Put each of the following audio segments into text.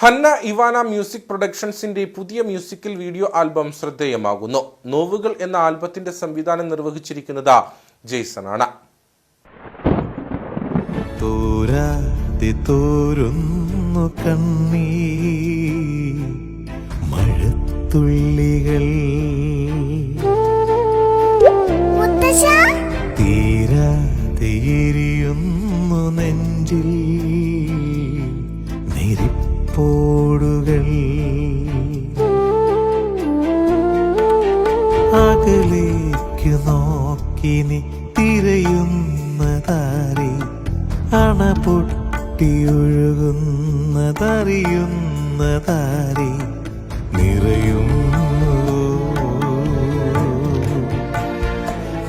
Hannah Ivana music പ്രൊഡക്ഷൻസിന്റെ പുതിയ musical video album ശ്രദ്ധേയമാകുന്നു. നോവുകൾ എന്ന ആൽബത്തിന്റെ സംവിധാനം നിർവഹിച്ചിരിക്കുന്നത് ജെയ്സൺ ആണ് തോരാതെ തോരുന്നു കണ്ണീ മഴത്തുള്ളികൾ. നെഞ്ചിൽ. അകലേക്ക് നോക്കി നീ തിരയുന്നതാരെ അണ പൊട്ടിയൊഴുകുന്നതറിയുന്നതാരെ നിറയുന്നു.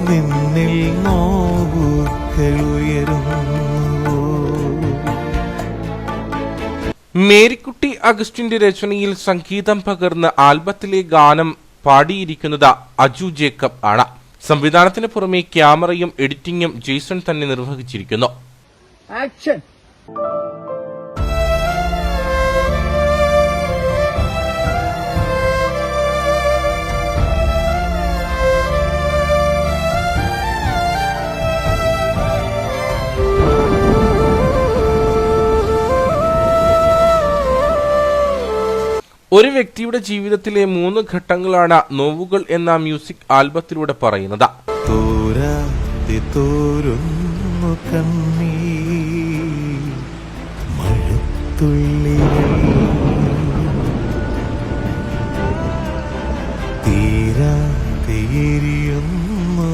നിന്നിൽ നോവുകൾ ഉയരുന്നു. മേരിക്കുട്ടി അഗസ്റ്റിന്റെ രചനയിൽ സംഗീതം പകർന്ന് ആൽബത്തിലെ ഗാനം പാടിയിരിക്കുന്നത് അജു ജേക്കബ് ആണ് സംവിധാനത്തിന് പുറമെ ക്യാമറയും എഡിറ്റിംഗും ജെയ്സൺ തന്നെ നിർവഹിച്ചിരിക്കുന്നു Action! ഒരു വ്യക്തിയുടെ ജീവിതത്തിലെ മൂന്ന് ഘട്ടങ്ങളാണ് നോവുകൾ എന്ന മ്യൂസിക് ആൽബത്തിലൂടെ പറയുന്നത്.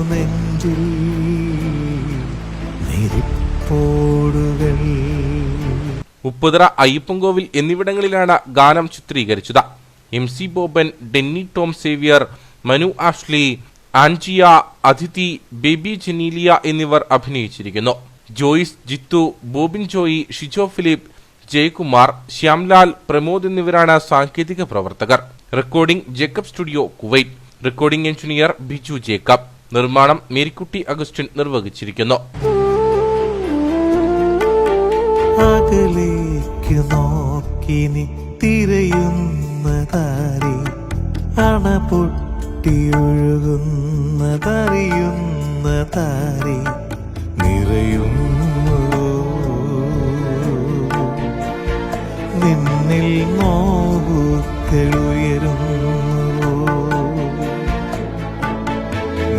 നെഞ്ചിൽ നെരിപ്പോടുകൾ. ഉപ്പുതറ അയ്യപ്പൻകോവിൽ എന്നിവിടങ്ങളിലാണ് ഗാനം ചിത്രീകരിച്ചത്. M C Boban Denny Tom Xavier Manu Ashley ആൻജിയ Athithi Baby Genelia എന്നിവർ അഭിനയിച്ചിരിക്കുന്നു. ജോയിസ് ജിത്തു ബോബിൻ ജോയി ഷിജോ ഫിലിപ്പ് ജയകുമാർ ശ്യാംലാൽ പ്രമോദ് എന്നിവരാണ് സാങ്കേതിക പ്രവർത്തകർ. Recording Jacob studio Kuwait. Recording engineer Biju Jacob. നിർമ്മാണം മേരിക്കുട്ടി അഗസ്റ്റിൻ നിർവഹിച്ചിരിക്കുന്നു. അകലേക്ക് നോക്കി നീ തിരയുന്നതാരെ അണ പൊട്ടിയൊഴുകുന്നതറിയുന്നതാരെ നിറയുന്നു. നിന്നിൽ നോവുകൾ ഉയരുന്നു.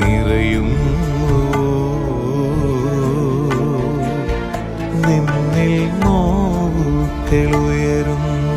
നിറയുന്നു. നിന്നിൽ നോവുകൾ ഉയരുന്നു